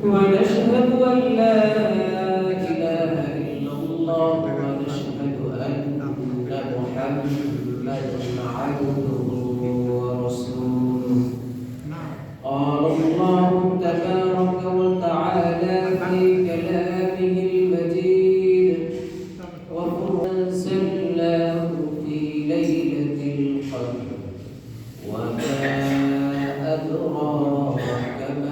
ونشهد أن لا إله إلا الله ونشهد أن محمدا عبده ورسوله. قال الله تبارك وتعالى في كلامه في ليلة وما أدراك ما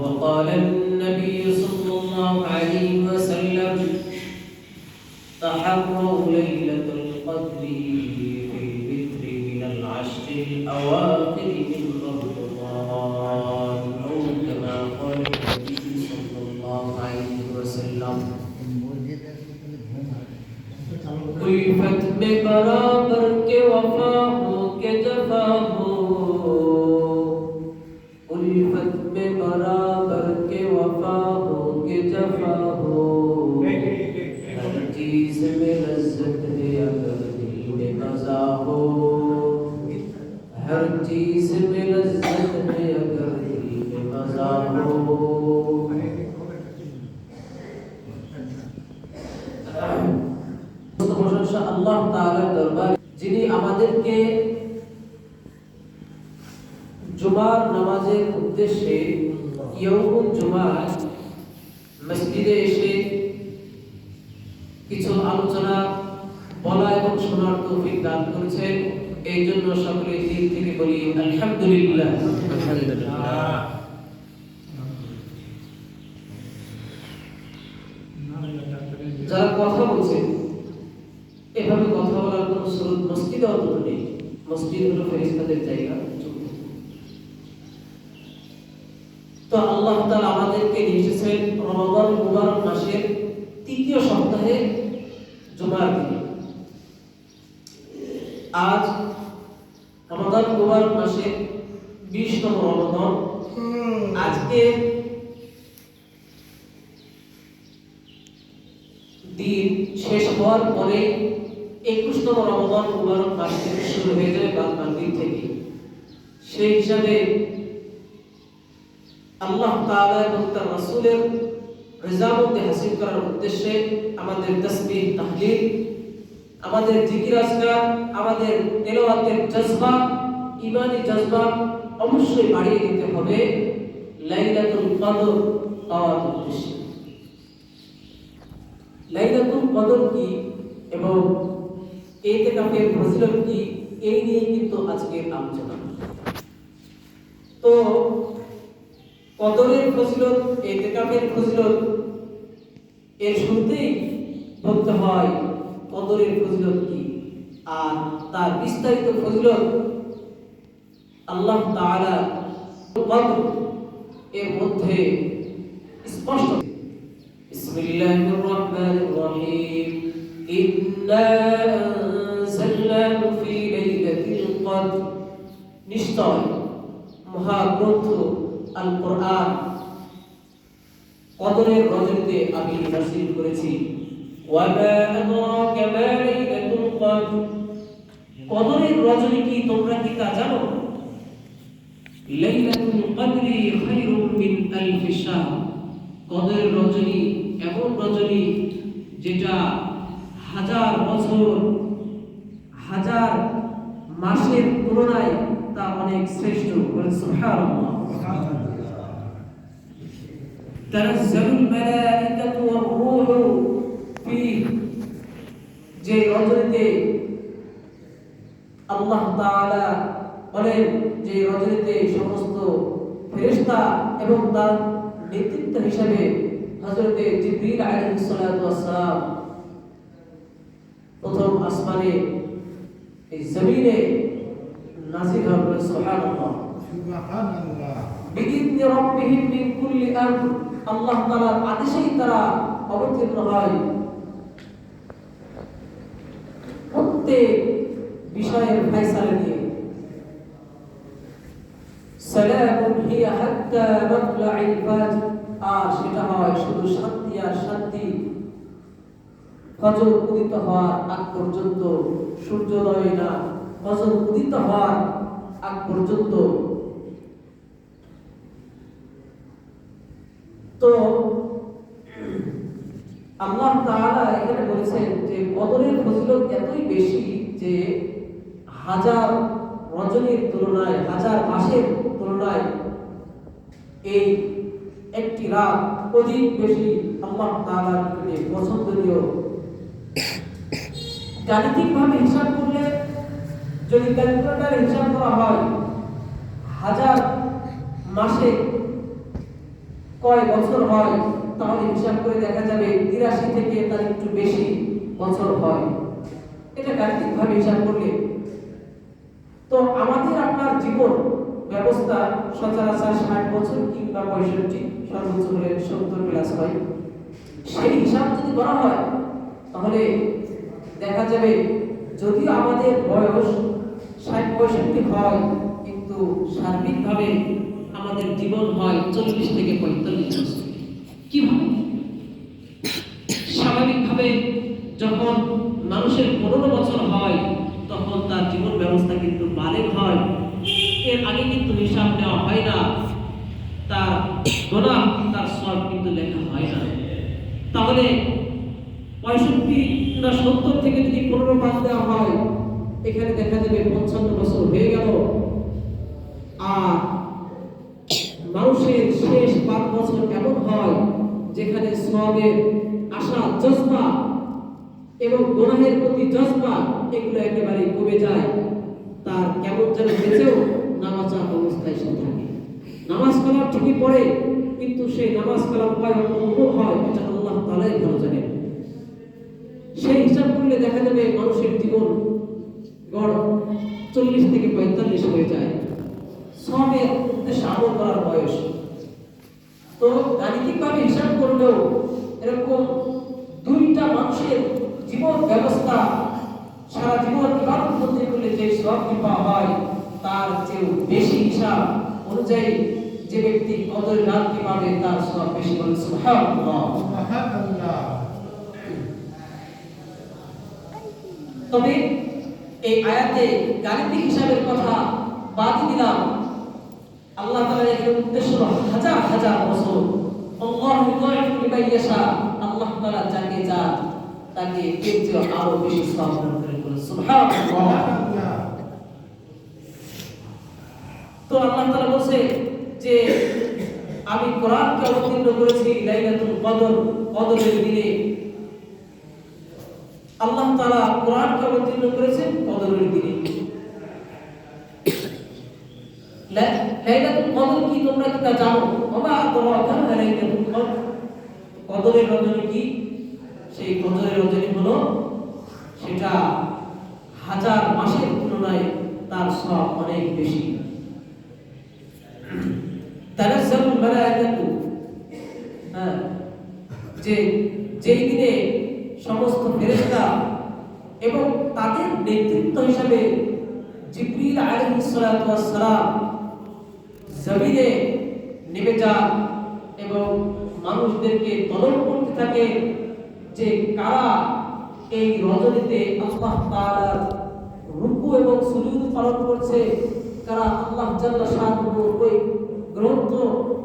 وقال النبي صلى الله عليه وسلم تحروا ليلة القدر في الوتر من العشر الأواخر. of uh, মসজিদে এসে কিছু আলোচনা বলা এবং শোনার তৌফিক দান করেছেন। এই জন্য সকলে দিল থেকে বলি, আলহামদুলিল্লাহ। যারা কথা বলছেন এভাবে কথা বলার কোনো স্রোত মসজিদে অন্তত নেই। মসজিদ হলো ফেরিস্তাদের জায়গা তো আল্লাহ তাআলা আমাদেরকে নিয়ে এসেছেন রমাদান মুবারক মাসের তৃতীয় সপ্তাহে জুমার দিনে। আজ রমাদান মুবারক মাসের বিশতম রমাদান। আজকে দিন শেষ হওয়ার পরে একুশতম রমজান মুবারক মাস থেকে শুরু হয়ে যাবে বাদ দিন থেকে। সেই হিসাবে আল্লাহ তাআলা এবং তার রাসূলের রেজামতে হাসিল করার উদ্দেশ্যে আমাদের তাসবিহ, তাহলিল, আমাদের জিকির আজকার, আমাদের তেলাওয়াতের জজবা ইমানি জজবা অবশ্যই বাড়িয়ে দিতে হবে লাইলাতুল কদর পাওয়ার উদ্দেশ্যে। লাইলাতুল কদর কি এবং ইতিকাফের ফজিলত কি এই নিয়ে কিন্তু আজকের আলোচনা। তো কদরের ফজিলত এতেকাফের ফজিলত, এর শুনতেই ভক্ত হয় কদরের ফজিলত কি? আর তার বিস্তারিত ফজিলত আল্লাহ তাআলা এর মধ্যে স্পষ্ট। বিসমিল্লাহির রহমানির নিশ্চয় মহাগ্রন্থ আল কোরআন কদরের রজনীতে আমি নাসিল করেছি। কদরের রজনী কি তোমরা কি তা জানো? লাইলাতুল কদরি খায়রুম মিন আলফি শাহর কদরের রজনী এমন রজনী যেটা হাজার বছর, হাজার মাসের তুলনায় তা অনেক শ্রেষ্ঠ। সুবহানাল্লাহ। মালাইকাতু ওয়ার রূহু ফি যে রজনীতে আল্লাহ তাআলা বলেন যে রজনীতে সমস্ত ফেরেশতা এবং তার নেতৃত্ব হিসাবে হযরতে জিবরিল আলাইহিস সালাতু ওয়াস প্রথম আসমানে এই জমিনে নাজিল হবে সুবহানাল্লাহ। আল্লাহ তাআলার আদেশেই তারা অবতীর্ণ হয়। প্রত্যেক বিষয়ের ফয়সালা নিয়ে। আর সেটা হয় শুধু শান্তি আর শান্তি। ফজর উদিত হওয়ার আগ পর্যন্ত, সূর্যোদয় না, ফজর উদিত হওয়ার আগ পর্যন্ত তো আল্লাহ তাআলা এখানে বলেছেন যে কদরের ফজিলত এতই বেশি যে হাজার রজনীর তুলনায়, হাজার মাসের তুলনায় এই একটি রাত অধিক বেশি আল্লাহ নিকটে পছন্দনীয়। গাণিতিকভাবে হিসাব করলে, যদি ক্যালকুলেটারে হিসাব করা হয়, হাজার মাসে কয় বছর হয় তাহলে হিসাব করে দেখা যাবে তিরাশি থেকে তার একটু বেশি বছর হয়। এটা গাণিতিকভাবে হিসাব করলে। তো আমাদের আপনার জীবন ব্যবস্থা সচরাচর ষাট বছর কিংবা পঁয়ষট্টি, সর্বোচ্চ হলে সত্তর প্লাস হয়। সেই হিসাব যদি করা হয়, তাহলে দেখা যাবে যদিও আমাদের বয়স ষাট, পঁয়ষট্টি হয়, কিন্তু সার্বিকভাবে আমাদের জীবন হয় চল্লিশ থেকে পঁয়তাল্লিশ বছর। কীভাবে স্বাভাবিকভাবে যখন মানুষের পনেরো বছর হয়, তখন তার জীবন ব্যবস্থা কিন্তু বালেক হয়। এর আগে কিন্তু হিসাব নেওয়া হয় না। তার গোনা, তার সব কিন্তু লেখা হয় না। তাহলে পঁয়ষট্টি না সত্তর থেকে যদি পনেরো বাদ দেওয়া হয়, এখানে দেখা যাবে পঞ্চান্ন বছর হয়ে গেল। আর মানুষের শেষ পাঁচ বছর এমন হয়? যেখানে সবের আশা, জজবা এবং গোনাহের প্রতি জজবা, এগুলো একেবারে কমে যায়। তার কেমন যেন বেঁচেও নামাজা অবস্থায় সে থাকে। নামাজ কালাম ঠিকই পড়ে, কিন্তু সেই নামাজ কালাম হয় অন্য হয়, এটা আল্লাহ তালাই ভালো জানেন। সেই হিসাব করলে দেখা যাবে মানুষের জীবন গড় চল্লিশ থেকে পঁয়তাল্লিশ হয়ে যায়। সবের উদ্দেশ্যে আমল করার বয়স। তো গাণিতিকভাবে হিসাব করলেও এরকম দুইটা মানুষের জীবন ব্যবস্থা সারা জীবন ইবাদত করতে করলে যে সবটি পাওয়া হয়, তার চেয়েও বেশি হিসাব অনুযায়ী যে ব্যক্তি কদর রাতটি পাবে, তার সব বেশি বলে তবে এই আয়াতে গাণিতিক হিসাবের কথা বাদ দিলাম। আল্লাহ তাআলা এর উদ্দেশ্য হাজার হাজার বছর আল্লাহ তাআলা যাকে চান, তাকে এর আরও বেশি দান করে বলে সুবহানাল্লাহ। তো আল্লাহ তাআলা বলছে যে, আমি কোরআনকে অবতীর্ণ করেছি লাইলাতুল কদর, কদরের দিনে। আল্লাহ তাআলা কোরআনকে অবতীর্ণ করেছেন কদরের দিনে লা- লাইলাতুল কদর কি? তোমরা কি তা জানো? বাবা আদরাকা মা লাইলাতুল কদর কদরের রজনী কি? সেই কদরের রজনী হলো সেটা হাজার মাসের তুলনায় তার সব অনেক বেশি। তানাজ্জালুল মালায়েকাতু হ্যাঁ যে যেই দিনে সমস্ত ফেরেশতা এবং তাদের নেতৃত্ব হিসাবে জিবরিল আলাইহিস সালাতু ওয়াস সালাম জমিনে নেমে যান এবং মানুষদেরকে তলব করতে থাকে যে কারা এই রজনীতে আল্লাহ তাআলার রুকু এবং সুজুদ পালন করছে কারা আল্লাহ জাল্লা ওই গ্রন্থ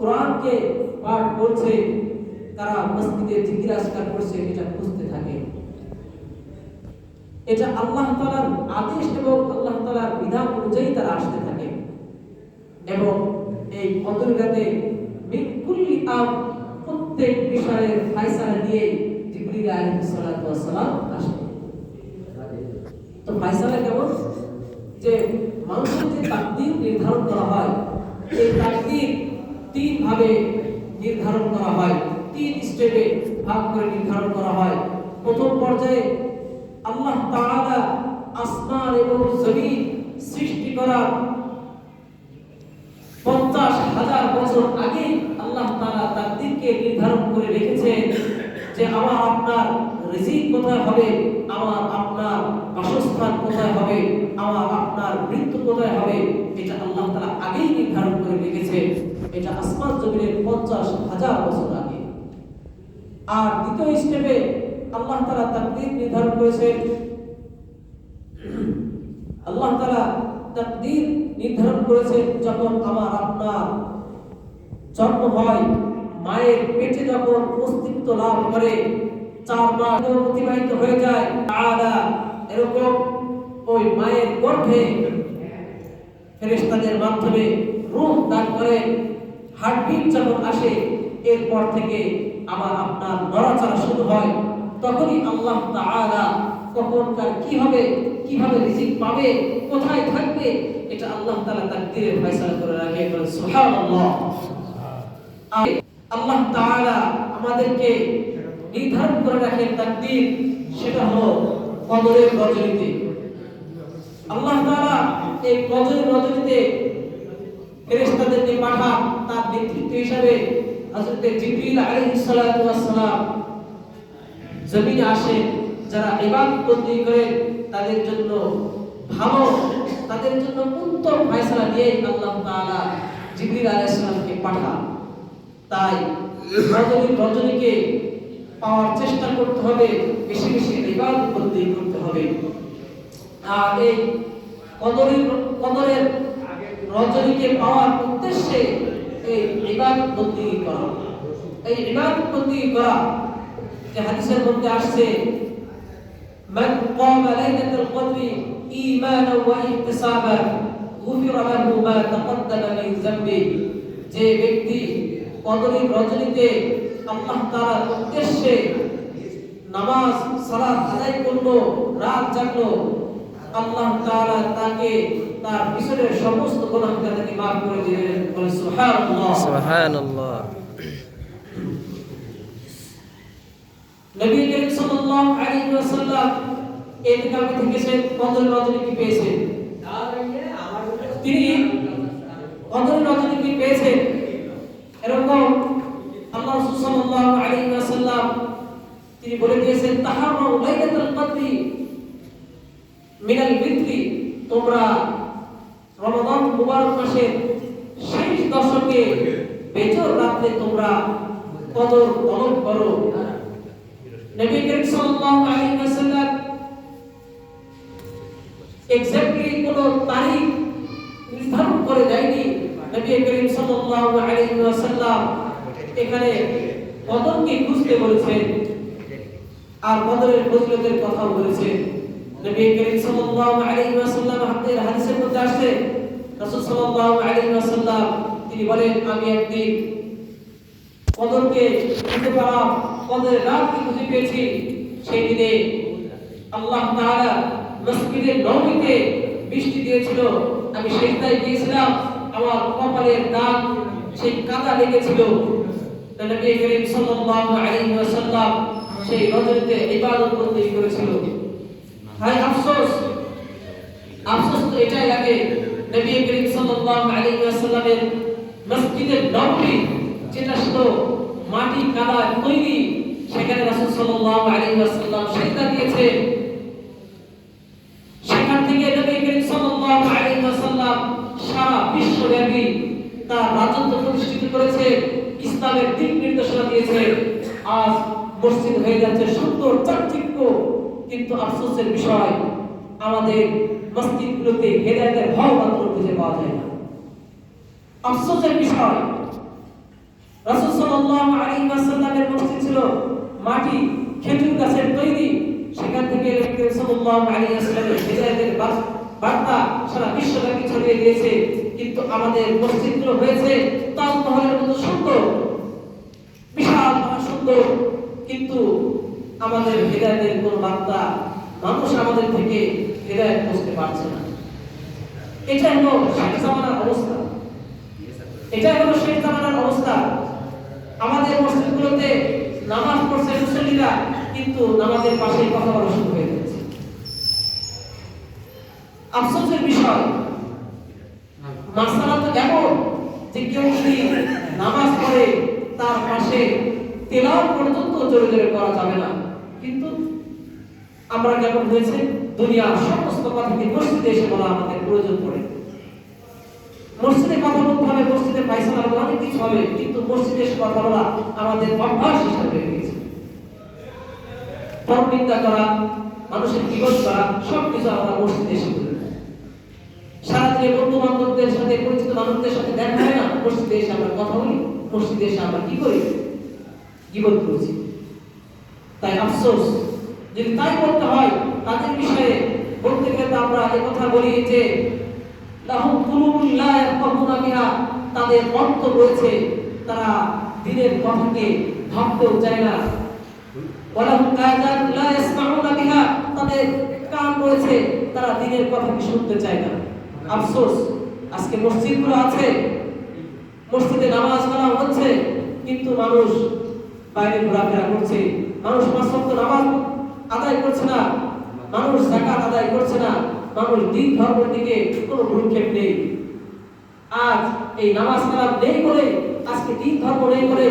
কোরআনকে পাঠ করছে, তারা মসজিদে জিজ্ঞাসা করছে, এটা খুঁজতে থাকে। এটা আল্লাহ তালার আদেশ এবং আল্লাহ তাআলার বিধান অনুযায়ী তারা আসতে থাকে। এবং এই কদর রাতে মিন কুল্লি আম প্রত্যেক বিষয়ের ফায়সালা নিয়ে জিবরিল আলাইহিস সালাতু ওয়াস সালাম তো ফায়সালা কেমন? যে মানুষের যে তাকদীর নির্ধারণ করা হয়, এই তাকদীর তিন ভাবে নির্ধারণ করা হয়। তিন স্টেপে ভাগ করে নির্ধারণ করা হয়। প্রথম পর্যায়ে আল্লাহ তাআলা আসমান এবং জমিন সৃষ্টি করার পঞ্চাশ হাজার বছর আগে আল্লাহ তারা তার দিনকে নির্ধারণ করে রেখেছেন যে আমার আপনার রিজিক কোথায় হবে, আমার আপনার বাসস্থান কোথায় হবে, আমার আপনার মৃত্যু কোথায় হবে, এটা আল্লাহ তারা আগেই নির্ধারণ করে রেখেছে এটা আসমান জমিনের পঞ্চাশ হাজার বছর আগে। আর দ্বিতীয় স্টেপে আল্লাহ তারা তার তাকদীর নির্ধারণ করেছেন। আল্লাহ তারা তার তাকদীর নির্ধারণ করেছেন যখন আমার আপনার জন্ম হয়, মায়ের পেটে যখন অস্তিত্ব লাভ করে, চার মাস অতিবাহিত হয়ে যায় আদা এরকম ওই মায়ের গর্ভে ফেরেস্তাদের মাধ্যমে রূহ দান করে হার্টবিট যখন আসে, এরপর থেকে আমার আপনার নড়াচড়া শুরু হয়। তখনই আল্লাহ তাআলা কখনকার কি হবে, কীভাবে রিজিক পাবে, কোথায় থাকবে, এটা আল্লাহ তাআলা তাকদীরে ফয়সালা করে রাখে। বলেন, সুবহানাল্লাহ। আল্লাহ তাআলা আমাদেরকে নির্ধারণ করে রাখেন তাকদীর সেটা হলো কদরের রজনীতে। আল্লাহ তাআলা এই কদরের রজনীতে ফেরেশতাদেরকে পাঠান তার নেতৃত্ব হিসাবে হযরত জিবরিল আলাইহিস সালাতু ওয়াস সালাম। জমিনে আসেন। যারা ইবাদত বন্দী করে, তাদের জন্য ভালো, তাদের জন্য উত্তম ফয়সালা দিয়ে আল্লাহ তাআলা জিবরিল আলাইহিস সালামকে পাঠান। তাই রজনী, রজনীকে পাওয়ার চেষ্টা করতে হবে, বেশি বেশি বন্দী করতে হবে। আর এই কদরের কদরের রজনীকে পাওয়ার উদ্দেশ্যে এই বন্দী করা। এই ইবাদত বন্দী করা যে হাদিসের মধ্যে আসছে من قام ليلة القدر إيمانا واحتسابا غفر له ما تقدم من ذنبه যে ব্যক্তি কদরের রজনীতে আল্লাহ তাআলার উদ্দেশ্যে নামাজ সালাত আদায় করলো রাত জাগলো আল্লাহ তাআলা তাকে তার পিছনের সমস্ত গুনাহ তাকে মাফ করে দিলেন বলে সুবহানাল্লাহ সুবহানাল্লাহ নবী করিম সাল্লাল্লাহু আলাইহি ওয়াসাল্লাম ইতিকাফে থেকেছেন কদর রজনী কি পেয়েছেন তিনি কদর রজনী কি পেয়েছেন এরকম আল্লাহ সাল্লাল্লাহু আলাইহি ওয়াসাল্লাম তিনি বলে দিয়েছেন তাহারু লাইলাতুল কদরি মিনাল বিত্রি তোমরা রমাদান মুবারক মাসের শেষ দশকে বেজর রাতে তোমরা কদর তলব করো। নবী করিম সাল্লাল্লাহু আলাইহি ওয়াসাল্লাম এক্স্যাক্টলি কোন তারিখ নির্ধারণ করে দেয়নি। নবী করিম সাল্লাল্লাহু আলাইহি ওয়াসাল্লাম এখানে কদরকে খুঁজতে বলেছেন আর কদরের ফজিলতের কথা বলেছেন। নবী করিম সাল্লাল্লাহু আলাইহি ওয়াসাল্লাম হাদিসের হাদিসের মধ্যে আসছে, রাসূল সাল্লাল্লাহু আলাইহি ওয়াসাল্লাম তিনি বলেন, আমি একদিন কদরকে খুঁজে পেলাম কদরের রাতকে খুঁজে পেয়েছি, সেই দিনে আল্লাহ তাআলা মসজিদের নববীতে বৃষ্টি দিয়েছিল। আমি সেজদায় গিয়েছিলাম, আমার কপালের দাগ সেই কাদা লেগেছিল। নবী করিম সাল্লাল্লাহু আলাইহি ওয়াসাল্লাম সেই রজনীতে ইবাদত করতে করেছিল। হায় আফসোস। আফসোস তো এটাই লাগে, নবী করিম সাল্লাল্লাহু আলাইহি ওয়াসাল্লামের মসজিদের নববী যেটা ছিল মাটি, কাদা তৈরি সেখানে রাসূল সাল্লাল্লাহু আলাইহি ওয়াসাল্লাম সেজদা দিয়েছে। সেখান থেকে নবী করিম সাল্লাল্লাহু আলাইহি ওয়াসাল্লাম সারা বিশ্বব্যাপী তার রাজত্ব প্রতিষ্ঠিত করেছে, ইসলামের দিক নির্দেশনা দিয়েছে। আজ মসজিদ হয়ে যাচ্ছে সুন্দর চাকচিক্য, কিন্তু আফসোসের বিষয়, আমাদের মসজিদগুলোতে হেদায়েতের ভাব মাত্র খুঁজে পাওয়া যায় না। আফসোসের বিষয় রাসূল সাল্লাল্লাহু আলাইহি ওয়াসাল্লামের মসজিদ ছিল মাটি, খেজুর গাছের তৈরি। সেখান থেকে সাল্লাল্লাহু আলাইহি ওয়াসাল্লামের হেদায়েতের বার্তা সারা বিশ্বব্যাপী ছড়িয়ে কিন্তু আমাদের মসজিদগুলো হয়েছে মতো সুন্দর, বিশাল কিন্তু আমাদের হেদায়েতের কোন বার্তা মানুষ আমাদের থেকে হেদায়েত বুঝতে পারছে না। এটা হলো শেখ জামানার অবস্থা। এটা হলো শেখ জামানার অবস্থা আমাদের মসজিদগুলোতে নামাজ পড়ছে মুসল্লিরা কিন্তু নামাজের পাশে কথা বলা শুরু হয়ে গেছে। আফসোসের বিষয় মাসালা তো এমন যে কেউ যদি নামাজ পড়ে, তার পাশে তেলাওয়াত পর্যন্ত জোরে জোরে করা যাবে না। কিন্তু আমরা কেমন হয়েছে? দুনিয়ার সমস্ত কথাকে মসজিদে এসে বলা আমাদের প্রয়োজন পড়ে। মসজিদে কথা বলতে হবে, মসজিদে পয়সা লাগবে অনেক কিছু হবে, কিন্তু মসজিদে এসে কথা বলা আমাদের অভ্যাস হিসাবে হয়ে গেছে পরনিন্দা করা, মানুষের বিপদ করা সব কিছু আমরা মসজিদে এসে করি সারাদিনে বন্ধু বান্ধবদের সাথে, পরিচিত মানুষদের সাথে দেখা হয় না? মসজিদে এসে আমরা কথা বলি, মসজিদে এসে আমরা কি করি? জীবন করছি। তাই আফসোস, যদি তাই করতে হয়, তাদের বিষয়ে বলতে গেলে আমরা এ কথা বলি যে তাদের অর্থ রয়েছে, তারা দিনের কথাকে ভাবতেও চায় না। ওয়ালাহুম কাযান লা ইয়াসমাউনা বিহা। তাদের কান রয়েছে তারা দিনের কথাকে শুনতে চায় না। আফসোস, আজকে মসজিদগুলো আছে, মসজিদে নামাজ পড়া হচ্ছে, কিন্তু মানুষ বাইরে ঘোরাফেরা করছে। মানুষ ওয়াক্ত নামাজ আদায় করছে না। মানুষ জাকাত আদায় করছে না। মানুষ দিন ধর্মের দিকে কোনো ভ্রুক্ষেপ নেই। আজ এই নামাজ কালাম নেই বলে, আজকে দিন ধর্ম নেই বলে